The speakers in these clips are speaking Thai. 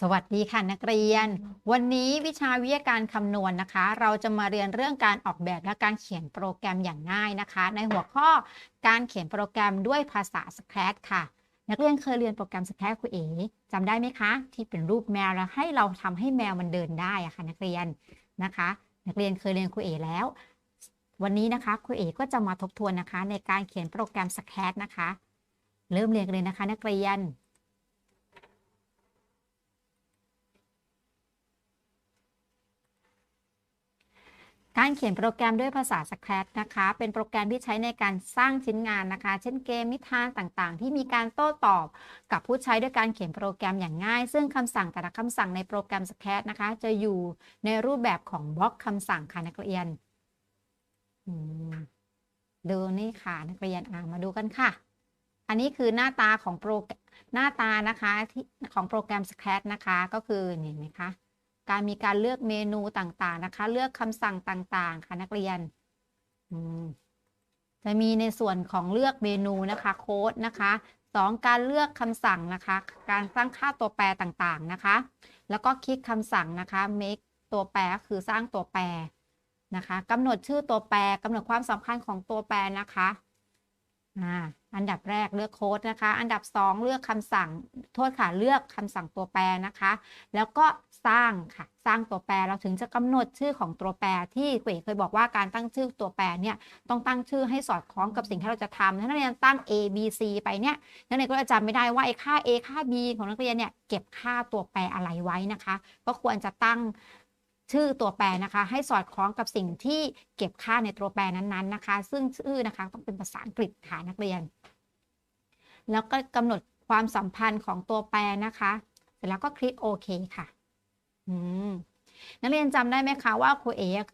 สวัสดีค่ะนักเรียน วันนี้วิชาวิทยาการคำนวณนะคะ เราจะมาเรียนเรื่องการออกแบบและการเขียนโปรแกรมอย่างง่ายนะคะ ในหัวข้อการเขียนโปรแกรมด้วยภาษา Scratch ค่ะ นักเรียนเคยเรียนโปรแกรม Scratch คุณเอ๋จำได้ไหมคะ ที่เป็นรูปแมวแล้วให้เราทำให้แมวมันเดินได้อะค่ะ นักเรียนนะคะ นักเรียนเคยเรียนครูเอ๋แล้ว วันนี้นะคะครูเอ๋ก็จะมาทบทวนนะคะ ในการเขียนโปรแกรม Scratch นะคะ เริ่มเรียนกันเลยนะคะ นักเรียน การเขียนโปรแกรมด้วยภาษา Scratch นะคะ เป็นโปรแกรมที่ใช้ในการสร้างชิ้นงานนะคะ เช่นเกมนิทานต่างๆ ที่มีการโต้ตอบกับผู้ใช้ด้วยการเขียนโปรแกรมอย่างง่าย ซึ่งคำสั่งแต่ละคำสั่งในโปรแกรม Scratch นะคะ จะอยู่ในรูปแบบของบล็อกคำสั่งค่ะนักเรียนดูนี่ค่ะนักเรียนอ่ามาดูกันค่ะ อันนี้คือหน้าตาของโปรหน้าตานะคะที่ของโปรแกรม Scratch นะคะ ก็คือเห็นไหมคะ การมีการเลือกเมนูต่างๆนะคะ เลือกคำสั่งต่างๆ ค่ะนักเรียน จะมีในส่วนของเลือกเมนูนะคะโค้ดนะคะสองการเลือกคำสั่งนะคะ การสร้างค่าตัวแปรต่างๆนะคะ แล้วก็คลิกคำสั่งนะคะ make ตัวแปรคือสร้างตัวแปรนะคะกำหนดชื่อตัวแปรกำหนดความสำคัญของตัวแปรนะคะอันดับแรกเลือกโค้ดนะคะ อันดับ 2 เลือกคำสั่ง โทษค่ะ เลือกคำสั่งตัวแปรนะคะ แล้วก็ สร้างค่ะ สร้างตัวแปรเราถึงจะกำหนดชื่อของตัวแปรที่เก๋เคยบอกว่าการตั้งชื่อตัวแปรเนี่ยต้องตั้งชื่อให้สอดคล้องกับสิ่งที่เราจะทำถ้านักเรียนตั้ง A B C ไปเนี่ยนักเรียนก็จะจำไม่ได้ว่าไอ้ค่า A ค่า B ของนักเรียนเนี่ยเก็บค่าตัวแปรอะไรไว้นะคะ ก็ควรจะตั้งชื่อตัวแปรนะคะ ให้สอดคล้องกับสิ่งที่เก็บค่าในตัวแปรนั้นๆนะคะ ซึ่งชื่อนะคะต้องเป็นภาษาอังกฤษค่ะนักเรียน แล้วก็กำหนดความสัมพันธ์ของตัวแปรนะคะ เสร็จแล้วก็คลิกโอเคค่ะ นักเรียนจำได้ไหมคะว่าครูเอก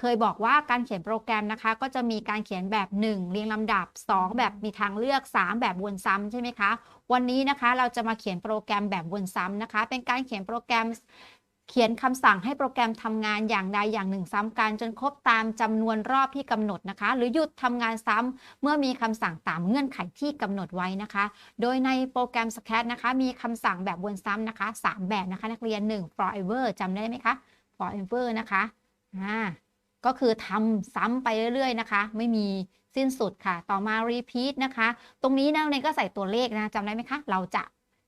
เคยบอกว่าการเขียนโปรแกรมนะคะ ก็จะมีการเขียนแบบ 1 เรียงลำดับ 2 แบบมีทางเลือก 3 แบบวนซ้ำใช่ไหมคะ วันนี้นะคะเราจะมาเขียนโปรแกรมแบบวนซ้ำนะคะ เป็นการเขียนโปรแกรม เขียนคำสั่งให้โปรแกรมทำงานอย่างใดอย่างหนึ่งซ้ำกันจนครบตามจำนวนรอบที่กำหนดนะคะ หรือหยุดทำงานซ้ำเมื่อมีคำสั่งตามเงื่อนไขที่กำหนดไว้นะคะ โดยในโปรแกรม s c a t นะคะ มีคำสั่งแบบวนซ้ำนะคะ 3 แบบนะคะ นักเรียน 1 forever จำได้ไหมคะ forever นะคะอ่าก็คือทำซ้ำไปเรื่อยๆนะคะ ไม่มีสิ้นสุดค่ะ ต่อมา repeat นะคะ ตรงนี้นักเรียนก็ใส่ตัวเลขนะจำได้ไหมคะ เราจะ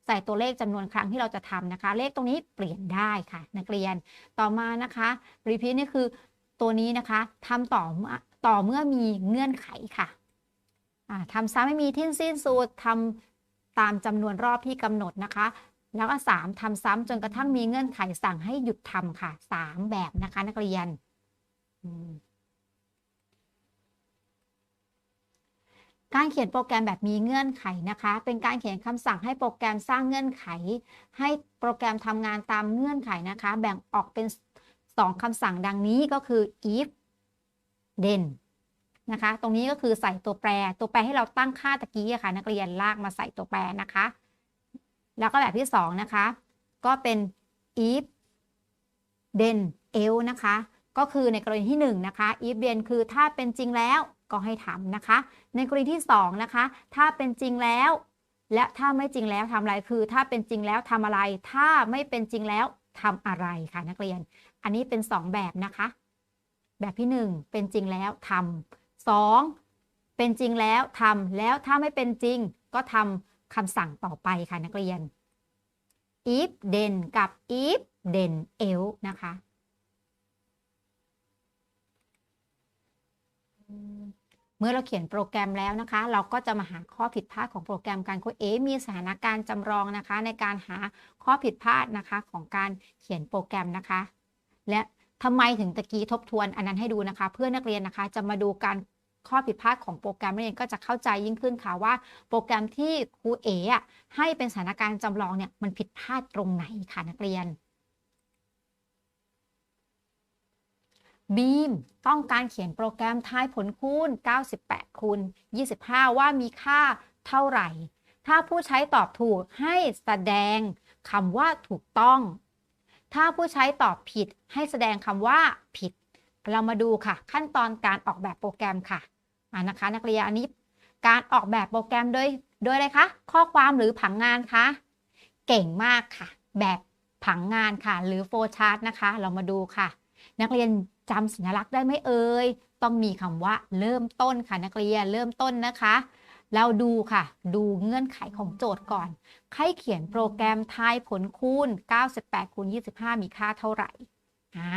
ใส่ตัวเลขจำนวนครั้งที่เราจะทำนะคะ เลขตรงนี้เปลี่ยนได้ค่ะ นักเรียนต่อมานะคะ repeat นี่คือตัวนี้นะคะทำต่อต่อเมื่อมีเงื่อนไขค่ะทำซ้ำไม่มีที่สิ้นสุดทำตามจำนวนรอบที่กำหนดนะคะ แล้วก็3ทำซ้ำจนกระทั่งมีเงื่อนไขสั่งให้หยุดทำค่ะ 3 แบบนะคะนักเรียน การเขียนโปรแกรมแบบมีเงื่อนไขนะคะ เป็นการเขียนคำสั่งให้โปรแกรมสร้างเงื่อนไข ให้โปรแกรมทำงานตามเงื่อนไขนะคะ แบ่งออกเป็น 2คำสั่งดังนี้ก็คือ if then นะคะ ตรงนี้ก็คือใส่ตัวแปร ตัวแปรให้เราตั้งค่าตะกี้ค่ะ นักเรียนลากมาใส่ตัวแปรนะคะ แล้วก็แบบที่ 2 นะคะ ก็เป็น if then else นะคะ ก็คือในกรณีที่ 1 นะคะ if then คือถ้าเป็นจริงแล้ว ก็ให้ทำนะคะ ในกรณีที่ 2 นะคะ ถ้าเป็นจริงแล้ว และถ้าไม่จริงแล้วทำอะไรคือ ถ้าเป็นจริงแล้วทำอะไร ถ้าไม่เป็นจริงแล้วทำอะไรค่ะนักเรียน อันนี้เป็น 2 แบบนะคะ แบบที่ 1 เป็นจริงแล้วทำ2เป็นจริงแล้วทำแล้วถ้าไม่เป็นจริงก็ทำคำสั่งต่อไปค่ะนักเรียน if then กับ if then else นะคะ เมื่อเราเขียนโปรแกรมแล้วนะคะ เราก็จะมาหาข้อผิดพลาดของโปรแกรมการคุยเอมีสถานการณ์จำลองนะคะ ในการหาข้อผิดพลาดนะคะของการเขียนโปรแกรมนะคะ และทำไมถึงตะกี้ทบทวนอันนั้นให้ดูนะคะ เพื่อนักเรียนนะคะ จะมาดูการข้อผิดพลาดของโปรแกรมนักเรียนก็จะเข้าใจยิ่งขึ้นค่ะว่า โปรแกรมที่ครูเอ๋ให้เป็นสถานการณ์จำลองเนี่ยมันผิดพลาดตรงไหนค่ะนักเรียน บีมต้องการเขียนโปรแกรมทายผลคูณ 98 คูณ 25 ว่ามีค่าเท่าไหร่ ถ้าผู้ใช้ตอบถูกให้แสดงคำว่าถูกต้อง ถ้าผู้ใช้ตอบผิดให้แสดงคำว่าผิด เรามาดูค่ะ ขั้นตอนการออกแบบโปรแกรมค่ะอ่านะคะ นักเรียนอันนี้การออกแบบโปรแกรมโดยโดยอะไรคะ ข้อความหรือผังงานคะ เก่งมากค่ะ แบบผังงานค่ะ หรือโฟชาร์ตนะคะ เรามาดูค่ะ นักเรียน จำสัญลักษณ์ได้ไหมเอ่ย ต้องมีคำว่าเริ่มต้นค่ะนักเรียนเริ่มต้นนะคะ เราดูค่ะ ดูเงื่อนไขของโจทย์ก่อนให้เขียนโปรแกรมทายผลคูณ 98คูณ25 มีค่าเท่าไหร่ อ่า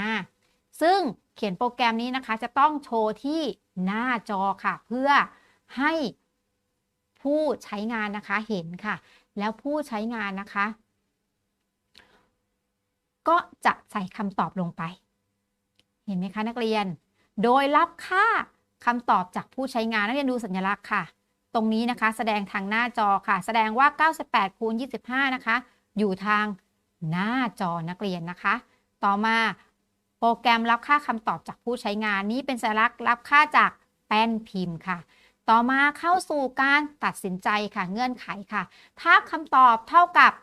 ซึ่งเขียนโปรแกรมนี้นะคะ จะต้องโชว์ที่หน้าจอค่ะ เพื่อให้ผู้ใช้งานนะคะเห็นค่ะ แล้วผู้ใช้งานนะคะ ก็จะใส่คำตอบลงไป เห็นไหมคะนักเรียน โดยรับค่าคำตอบจากผู้ใช้งานนักเรียนดูสัญลักษณ์ค่ะ ตรงนี้นะคะแสดงทางหน้าจอค่ะ แสดงว่า 98คูณ25 นะคะ อยู่ทางหน้าจอนักเรียนนะคะ ต่อมาโปรแกรมรับค่าคำตอบจากผู้ใช้งานนี้เป็นสัญลักษณ์รับค่าจากแป้นพิมพ์ค่ะ ต่อมาเข้าสู่การตัดสินใจค่ะเงื่อนไขค่ะ ถ้าคำตอบเท่ากับ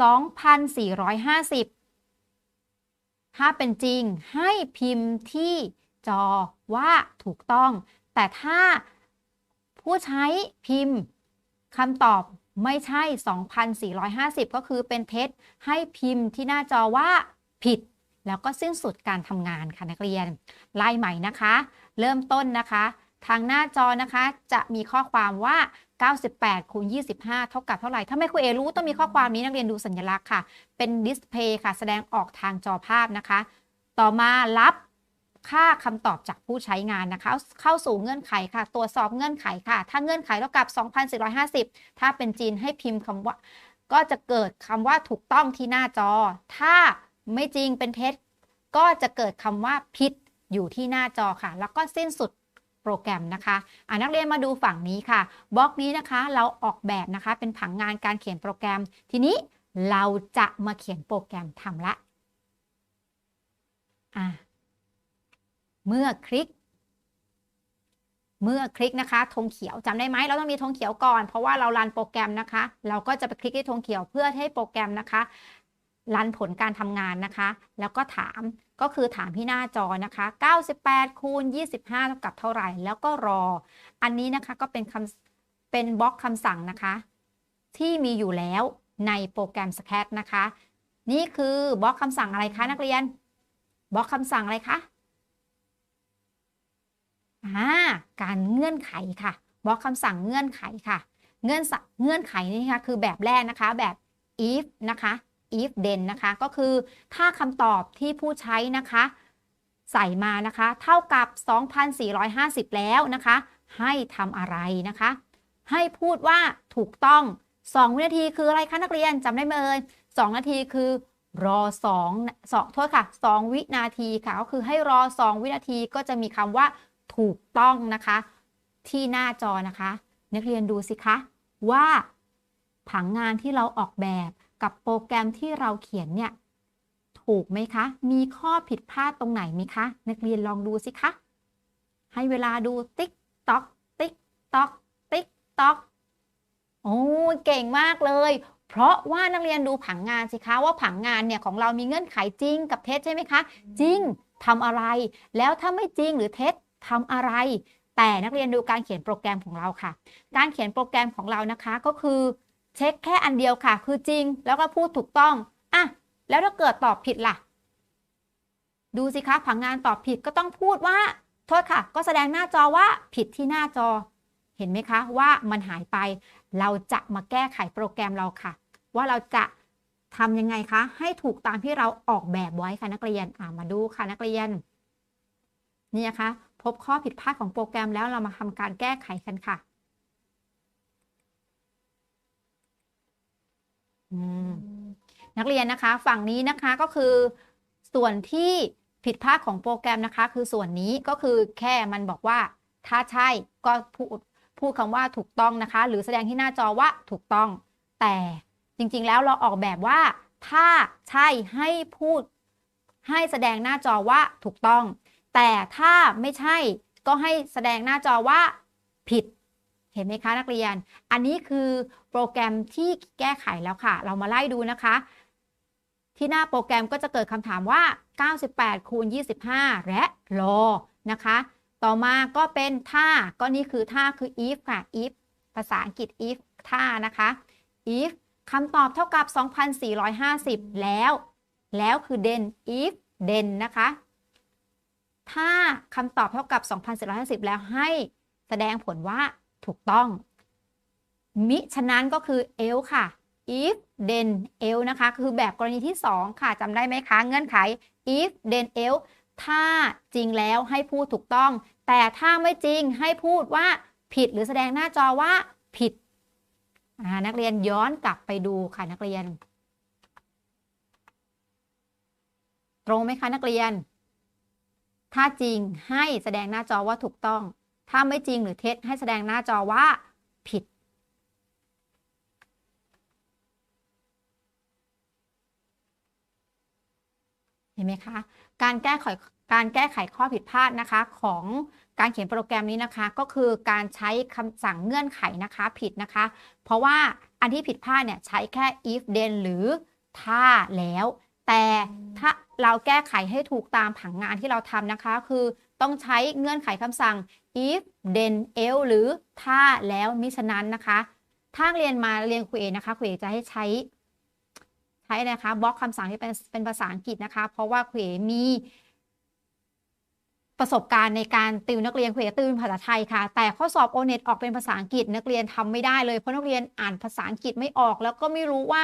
2,450 ถ้าเป็นจริงให้พิมพ์ที่จอว่าถูกต้อง แต่ถ้าผู้ใช้พิมพ์คำตอบไม่ใช่ 2,450 ก็คือเป็นเท็จให้พิมพ์ที่หน้าจอว่าผิด แล้วก็สิ้นสุดการทำงานค่ะนักเรียนไล่ใหม่นะคะ เริ่มต้นนะคะ ทางหน้าจอนะคะจะมีข้อความว่า 98คูณ25 เท่ากับเท่าไหร่ ถ้าไม่ครูเอรู้ต้องมีข้อความนี้นักเรียนดูสัญลักษณ์ค่ะ เป็นดิสเพย์ค่ะ แสดงออกทางจอภาพนะคะ ต่อมารับค่าคำตอบจากผู้ใช้งานนะคะ เข้าสู่เงื่อนไขค่ะ ตรวจสอบเงื่อนไขค่ะ ถ้าเงื่อนไขเท่ากับ 2,450 ถ้าเป็นจีนให้พิมพ์คำว่า ก็จะเกิดคำว่าถูกต้องที่หน้าจอ ถ้าไม่จริงเป็นเท็จก็จะเกิดคำว่าผิดอยู่ที่หน้าจอค่ะ แล้วก็สิ้นสุด โปรแกรมนะคะอ่านักเรียนมาดูฝั่งนี้ค่ะบล็อกนี้นะคะเราออกแบบนะคะเป็นผังงานการเขียนโปรแกรม ทีนี้เราจะมาเขียนโปรแกรมทำละอ่าเมื่อคลิก เมื่อคลิกนะคะธงเขียวจำได้ไหมเราต้องมีธงเขียวก่อน เพราะว่าเรารันโปรแกรมนะคะ เราก็จะไปคลิกที่ธงเขียวเพื่อให้โปรแกรมนะคะ รันผลการทำงานนะคะ แล้วก็ถามก็คือถามที่หน้าจอนะคะ 98 คูณ 25 เท่ากับเท่าไหร่ แล้วก็รอ อันนี้นะคะก็เป็นคำเป็นบล็อกคำสั่งนะคะ ที่มีอยู่แล้วในโปรแกรม s c a t นะคะ นี่คือบล็อกคำสั่งอะไรคะนักเรียน บล็อกคำสั่งอะไรคะอ่าการเงื่อนไขค่ะ บล็อกคำสั่งเงื่อนไขค่ะ เงื่อนเงื่อนไขนี่ค่ะคือแบบแรกนะคะแบบ if นะคะ if then นะคะ ก็คือถ้าคำตอบที่ผู้ใช้นะคะ ใส่มานะคะ เท่ากับ 2,450 แล้วนะคะ ให้ทำอะไรนะคะ ให้พูดว่าถูกต้อง 2 วินาทีคืออะไรคะนักเรียนจำได้ไหมเอ่ย2 นาทีคือรอ2 2โทษค่ะ 2 วินาทีค่ะ ก็คือให้รอ 2 วินาทีก็จะมีคำว่าถูกต้องนะคะ ที่หน้าจอนะคะ นักเรียนดูสิคะ ว่าผังงานที่เราออกแบบ กับโปรแกรมที่เราเขียนเนี่ย ถูกไหมคะ มีข้อผิดพลาดตรงไหนไหมคะ นักเรียนลองดูสิคะ ให้เวลาดูติ๊กต๊อก ติ๊กต๊อก ติ๊กต๊อก โอ้เก่งมากเลย เพราะว่านักเรียนดูผังงานสิคะว่าผังงานเนี่ยของเรามีเงื่อนไขจริงกับเท็จใช่ไหมคะ จริงทำอะไร แล้วถ้าไม่จริงหรือเท็จทำอะไรแต่นักเรียนดูการเขียนโปรแกรมของเราค่ะ การเขียนโปรแกรมของเรานะคะก็คือ ช็คแค่อันเดียวค่ะ คือจริง แล้วก็พูดถูกต้องอะแล้วถ้าเกิดตอบผิดล่ะ ดูสิคะผังงานตอบผิดก็ต้องพูดว่า โทษค่ะ ก็แสดงหน้าจอว่าผิดที่หน้าจอ เห็นไหมคะว่ามันหายไป เราจะมาแก้ไขโปรแกรมเราค่ะ ว่าเราจะทำยังไงคะ ให้ถูกตามที่เราออกแบบไว้ค่ะนักเรียนอ่ามาดูค่ะนักเรียนนี่นะคะ พบข้อผิดพลาดของโปรแกรมแล้วเรามาทำการแก้ไขกันค่ะ นักเรียนนะคะฝั่งนี้นะคะก็คือ ส่วนที่ผิดพลาดของโปรแกรมนะคะ คือส่วนนี้ก็คือแค่มันบอกว่า ถ้าใช่ก็พูดพูดคำว่าถูกต้องนะคะ หรือแสดงที่หน้าจอว่าถูกต้อง แต่จริงๆแล้วเราออกแบบว่า ถ้าใช่ให้พูด ให้แสดงหน้าจอว่าถูกต้อง แต่ถ้าไม่ใช่ก็ให้แสดงหน้าจอว่าผิด เห็นไหมคะนักเรียน อันนี้คือโปรแกรมที่แก้ไขแล้วค่ะ เรามาไล่ดูนะคะ ที่หน้าโปรแกรมก็จะเกิดคำถามว่า 98คูณ25 และรอนะคะ ต่อมาก็เป็นท่า ก็นี่คือท่าคือ if ค่ะ if ภาษาอังกฤษ if ท่านะคะ if คำตอบเท่ากับ 2,450 แล้ว แล้วคือ then if then นะคะ ถ้าคำตอบเท่ากับ 2,450 แล้วให้แสดงผลว่า ถูกต้อง มิฉะนั้นก็คือ else ค่ะ if then else นะคะ คือแบบกรณีที่ 2 ค่ะจำได้ไหมคะ เงื่อนไข if then else ถ้าจริงแล้วให้พูดถูกต้อง แต่ถ้าไม่จริงให้พูดว่าผิดหรือแสดงหน้าจอว่าผิด นักเรียนย้อนกลับไปดูค่ะนักเรียน ตรงไหมคะนักเรียน ถ้าจริงให้แสดงหน้าจอว่าถูกต้อง ถ้าไม่จริงหรือเท็จให้แสดงหน้าจอว่า ผิด เห็นไหมคะ การแก้ไขการแก้ไขข้อผิดพลาดนะคะของการเขียนโปรแกรมนี้นะคะ ก็คือการใช้คำสั่งเงื่อนไขนะคะผิดนะคะ เพราะว่าอันที่ผิดพลาดเนี่ยใช้แค่ if then หรือถ้าแล้ว แต่ถ้าเราแก้ไขให้ถูกตามผังงานที่เราทำนะคะ คือต้องใช้เงื่อนไขคำสั่ง if then else หรือถ้าแล้วมิฉะนั้นนะคะ ถ้าเรียนมาเรียนคุยเอนะคะคุยเอจะให้ใช้ใช้นะคะบล็อกคำสั่งที่เป็นเป็นภาษาอังกฤษนะคะ เพราะว่าคุยเอมีประสบการณ์ในการติวนักเรียนคุยติวภาษาไทยค่ะ แต่ข้อสอบโอเน็ตออกเป็นภาษาอังกฤษนักเรียนทำไม่ได้เลยเพราะนักเรียนอ่านภาษาอังกฤษไม่ออก แล้วก็ไม่รู้ว่า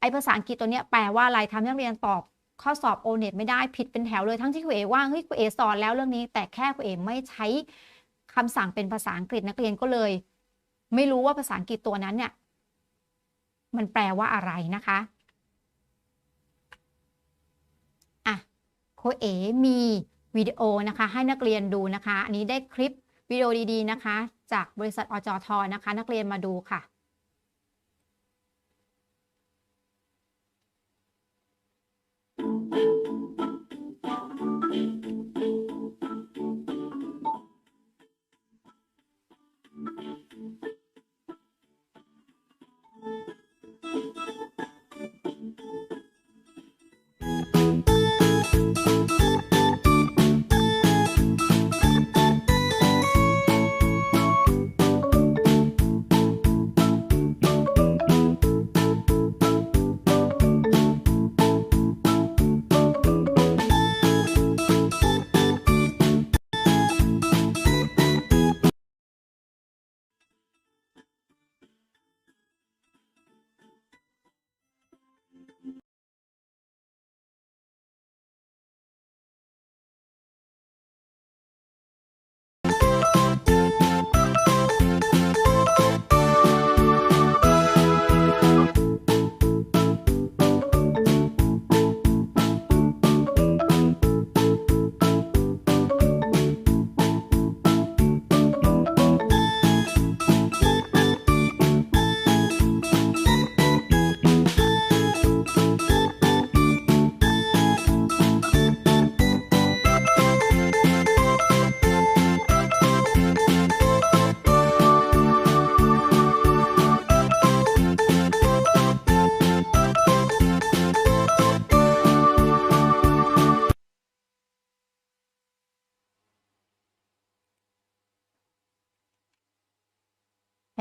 ไอภาษาอังกฤษตัวเนี้ยแปลว่าอะไรทำให้นักเรียนตอบ ข้อสอบโอเน็ตไม่ได้ผิดเป็นแถวเลยทั้งที่คุยเอว่าเฮ้ยคุยเอสอนแล้วเรื่องนี้ แต่แค่คุยเอไม่ใช้คำสั่งเป็นภาษาอังกฤษนักเรียนก็เลย ไม่รู้ว่าภาษาอังกฤษตัวนั้นเนี่ยมันแปลว่าอะไรนะคะอะโคเอมีวิดีโอนะคะให้นักเรียนดูนะคะ อันนี้ได้คลิปวิดีโอดีๆนะคะ จากบริษัทอจทนะคะ นักเรียนมาดูค่ะ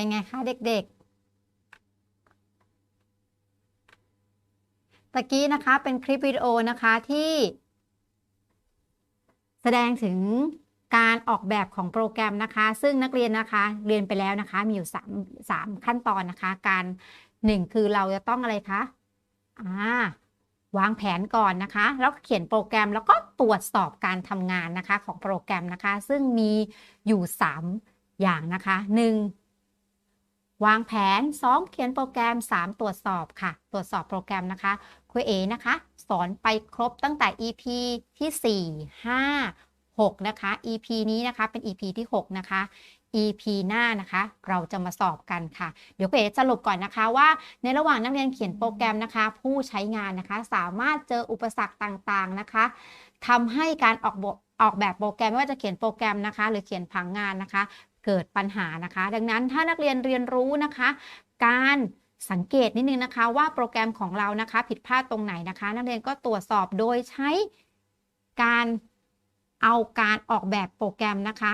เป็นไงคะเด็กๆ ตะกี้นะคะเป็นคลิปวิดีโอนะคะที่ แสดงถึงการออกแบบของโปรแกรมนะคะ ซึ่งนักเรียนนะคะเรียนไปแล้วนะคะ มีอยู่3 3ขั้นตอนนะคะ การ 1 คือเราจะต้องอะไรคะอ่าวางแผนก่อนนะคะ แล้วเขียนโปรแกรมแล้วก็ตรวจสอบการทำงานนะคะของโปรแกรมนะคะ ซึ่งมีอยู่ 3 อย่างนะคะ 1 วางแผน 2 เขียนโปรแกรม 3 ตรวจสอบค่ะ ตรวจสอบโปรแกรมนะคะคุยเอนะคะ สอนไปครบตั้งแต่ EP ที่ 4 5 6 นะคะ EP นี้นะคะเป็น EP ที่ 6 นะคะ EP หน้านะคะ เราจะมาสอบกันค่ะ เดี๋ยวเอ๋สรุปก่อนนะคะว่า ในระหว่างนักเรียนเขียนโปรแกรมนะคะ ผู้ใช้งานนะคะ สามารถเจออุปสรรคต่างๆนะคะทำให้การออกออกแบบโปรแกรมไม่ว่าจะเขียนโปรแกรมนะคะ หรือเขียนผังงานนะคะ เกิดปัญหานะคะ ดังนั้นถ้านักเรียนเรียนรู้นะคะ การสังเกตนิดนึงนะคะว่าโปรแกรมของเรานะคะ ผิดพลาดตรงไหนนะคะ นักเรียนก็ตรวจสอบโดยใช้การเอาการออกแบบโปรแกรมนะคะ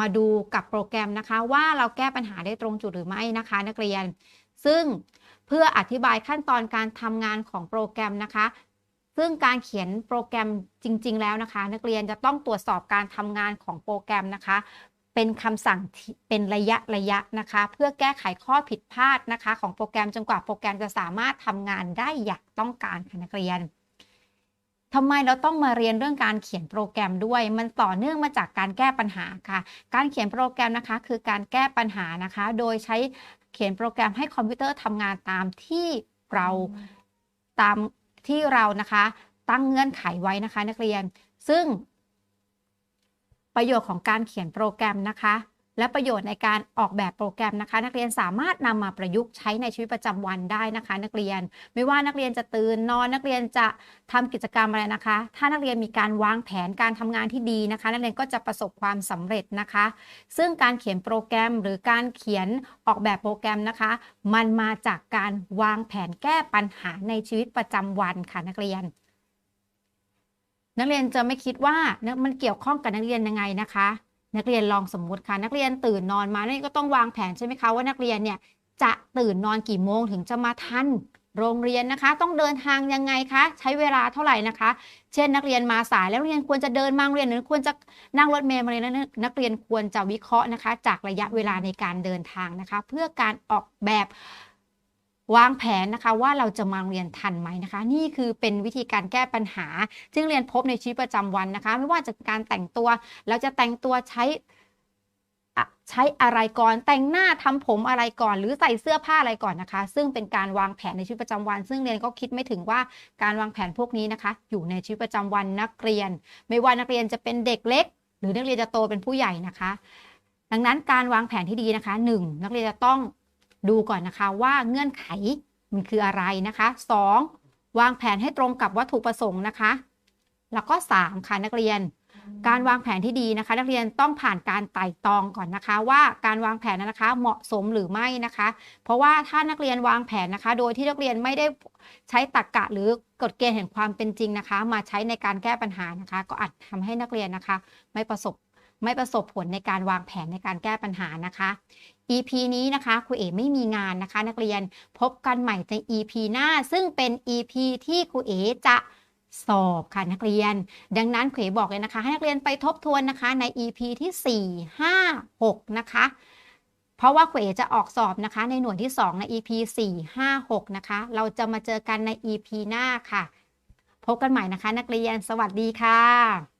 มาดูกับโปรแกรมนะคะ ว่าเราแก้ปัญหาได้ตรงจุดหรือไม่นะคะ นักเรียน ซึ่งเพื่ออธิบายขั้นตอนการทำงานของโปรแกรมนะคะ ซึ่งการเขียนโปรแกรมจริง ๆ แล้วนะคะ นักเรียนจะต้องตรวจสอบการทำงานของโปรแกรมนะคะ เป็นคำสั่งที่เป็นระยะระยะนะคะ เพื่อแก้ไขข้อผิดพลาดนะคะ ของโปรแกรมจนกว่าโปรแกรมจะสามารถทำงานได้อย่างต้องการค่ะนักเรียนทำไมเราต้องมาเรียนเรื่องการเขียนโปรแกรมด้วย มันต่อเนื่องมาจากการแก้ปัญหาค่ะ การเขียนโปรแกรมนะคะ คือการแก้ปัญหานะคะ โดยใช้เขียนโปรแกรมให้คอมพิวเตอร์ทำงานตามที่เราตามที่เรานะคะ ตั้งเงื่อนไขไว้นะคะ นักเรียน ซึ่ง ประโยชน์ของการเขียนโปรแกรมนะคะ และประโยชน์ในการออกแบบโปรแกรมนะคะ นักเรียนสามารถนำมาประยุกต์ใช้ในชีวิตประจำวันได้นะคะ นักเรียนไม่ว่านักเรียนจะตื่นนอนนักเรียนจะทำกิจกรรมอะไรนะคะ ถ้านักเรียนมีการวางแผนการทำงานที่ดีนะคะ นักเรียนก็จะประสบความสำเร็จนะคะ ซึ่งการเขียนโปรแกรมหรือการเขียนออกแบบโปรแกรมนะคะ มันมาจากการวางแผนแก้ปัญหาในชีวิตประจำวันค่ะนักเรียน นักเรียนจะไม่คิดว่ามันเกี่ยวข้องกับนักเรียนยังไงนะคะ นักเรียนลองสมมุติค่ะ นักเรียนตื่นนอนมานี่ก็ต้องวางแผนใช่ไหมคะว่านักเรียนเนี่ยจะตื่นนอนกี่โมงถึงจะมาทันโรงเรียนนะคะ ต้องเดินทางยังไงคะ ใช้เวลาเท่าไหร่นะคะ เช่นนักเรียนมาสายแล้วนักเรียนควรจะเดินมาโรงเรียนหรือควรจะนั่งรถเมล์มาเรียนนั้นนักเรียนควรจะวิเคราะห์นะคะ จากระยะเวลาในการเดินทางนะคะ เพื่อการออกแบบ วางแผนนะคะว่าเราจะมาเรียนทันไหมนะคะ นี่คือเป็นวิธีการแก้ปัญหาซึ่งเรียนพบในชีวิตประจำวันนะคะ ไม่ว่าจะการแต่งตัว เราจะแต่งตัวใช้ใช้อะไรก่อนแต่งหน้าทำผมอะไรก่อน หรือใส่เสื้อผ้าอะไรก่อนนะคะ ซึ่งเป็นการวางแผนในชีวิตประจำวัน ซึ่งเรียนก็คิดไม่ถึงว่าการวางแผนพวกนี้นะคะ อยู่ในชีวิตประจำวันนักเรียน ไม่ว่านักเรียนจะเป็นเด็กเล็ก หรือนักเรียนจะโตเป็นผู้ใหญ่นะคะ ดังนั้นการวางแผนที่ดีนะคะ 1. นักเรียนจะต้อง ดูก่อนนะคะว่าเงื่อนไขมันคืออะไรนะคะ 2. วางแผนให้ตรงกับวัตถุประสงค์นะคะ แล้วก็ 3. ค่ะนักเรียน การวางแผนที่ดีนะคะ นักเรียนต้องผ่านการไต่ตองก่อนนะคะ ว่าการวางแผนนั้นนะคะ เหมาะสมหรือไม่นะคะ เพราะว่าถ้านักเรียนวางแผนนะคะ โดยที่นักเรียนไม่ได้ใช้ตรรกกะหรือกฎเกณฑ์แห่งความเป็นจริงนะคะ มาใช้ในการแก้ปัญหานะคะ ก็อาจทำให้นักเรียนนะคะ ไม่ประสบไม่ประสบผลในการวางแผนในการแก้ปัญหานะคะ EP นี้นะคะครูเอ๋ไม่มีงานนะคะ นักเรียนพบกันใหม่ใน EP หน้า ซึ่งเป็น EP ที่ครูเอ๋จะสอบค่ะนักเรียน ดังนั้นครูเอ๋บอกเลยนะคะ ให้นักเรียนไปทบทวนนะคะใน EP ที่ 4 5 6 นะคะ เพราะว่าครูเอ๋จะออกสอบนะคะ ในหน่วยที่ 2 ใน EP 4 5 6 นะคะ เราจะมาเจอกันใน EP หน้าค่ะ พบกันใหม่นะคะ นักเรียนสวัสดีค่ะ